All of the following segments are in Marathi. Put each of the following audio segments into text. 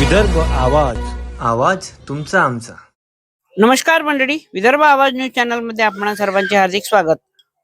विदर्भ आवाज आवाज तुमचा आमचा. नमस्कार मंडळी विदर्भ आवाज न्यूज चॅनलमध्ये आपण सर्वांचे हार्दिक स्वागत.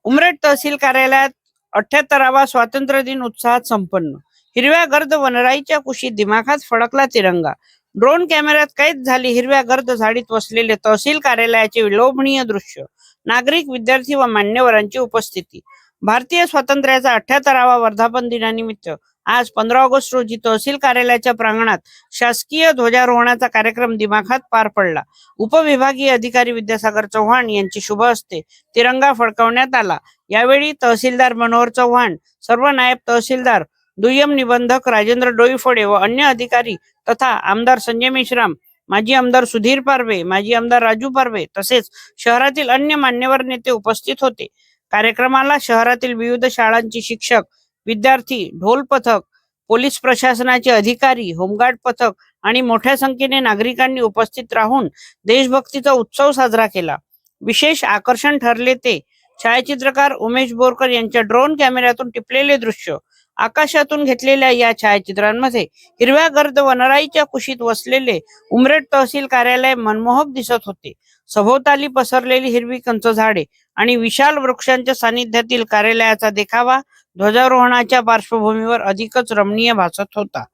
उमरेड तहसील कार्यालयात अठ्याहत्तरावा स्वातंत्र्य दिन उत्साहात संपन्न. हिरव्या गर्द वनराईच्या कुशीत दिमाखात फडकला तिरंगा. ड्रोन कॅमेऱ्यात कैद झाली हिरव्या गर्द झाडीत वसलेले तहसील कार्यालयाचे विलोभनीय दृश्य. नागरिक विद्यार्थी व मान्यवरांची उपस्थिती. भारतीय स्वातंत्र्याचा अठ्याहत्तरावा वर्धापन दिनानिमित्त आज पंधरा ऑगस्ट रोजी तहसील कार्यालयाच्या प्रांगणात शासकीय ध्वजारोहणाचा कार्यक्रम दिमाखात पार पडला. उपविभागीय अधिकारी विद्यासागर चव्हाण यांची शुभ हस्ते तिरंगा फडकवण्यात आला. यावेळी तहसीलदार मनोहर चव्हाण सर्व नायब तहसीलदार दुय्यम निबंधक राजेंद्र डोईफोडे व अन्य अधिकारी तथा आमदार संजय मेश्राम माजी आमदार सुधीर पारवे माजी आमदार राजू पारवे तसेच शहरातील अन्य मान्यवर नेते उपस्थित होते. कार्यक्रमाला शहरातील विविध शाळांचे शिक्षक विद्यार्थी ढोल पथक पोलीस प्रशासनाचे अधिकारी होमगार्ड पथक आणि मोठ्या संख्येने नागरिकांनी उपस्थित राहून देशभक्तीचा उत्सव साजरा केला. विशेष आकर्षण ठरले ते. छायाचित्रकार उमेश बोरकर यांच्या ड्रोन कॅमेऱ्यातून टिपलेले दृश्य. आकाशातून घेतलेल्या या छायाचित्रांमध्ये हिरव्या गर्द वनराईच्या कुशीत वसलेले उमरेड तहसील कार्यालय मनमोहक दिसत होते. सभोवताली पसरलेली हिरवी कंच झाडे आणि विशाल वृक्षांच्या सानिध्यातील कार्यालयाचा देखावा ध्वजारोहणाच्या पार्श्वभूमीवर अधिकच रमणीय भासत होता.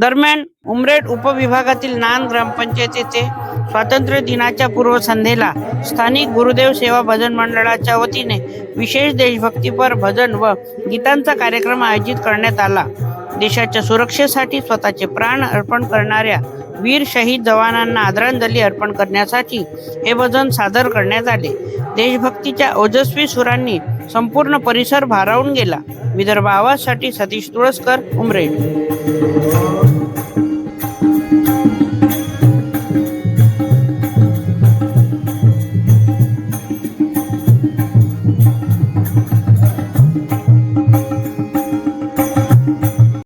दरम्यान उमरेड उपविभागातील नान ग्रामपंचायतीचे स्वातंत्र्य दिनाच्या पूर्वसंध्येला स्थानिक गुरुदेव सेवा भजन मंडळाच्या वतीने विशेष देशभक्तीपर भजन व गीतांचा कार्यक्रम आयोजित करण्यात आला. देशाच्या सुरक्षेसाठी स्वतःचे प्राण अर्पण करणाऱ्या वीर शहीद जवानांना आदरांजली अर्पण करण्यासाठी हे भजन सादर करण्यात आले. देशभक्तीच्या ओजस्वी सुरांनी संपूर्ण परिसर भारावून गेला. विदर्भ आवाजसाठी सतीश तुळसकर उमरेड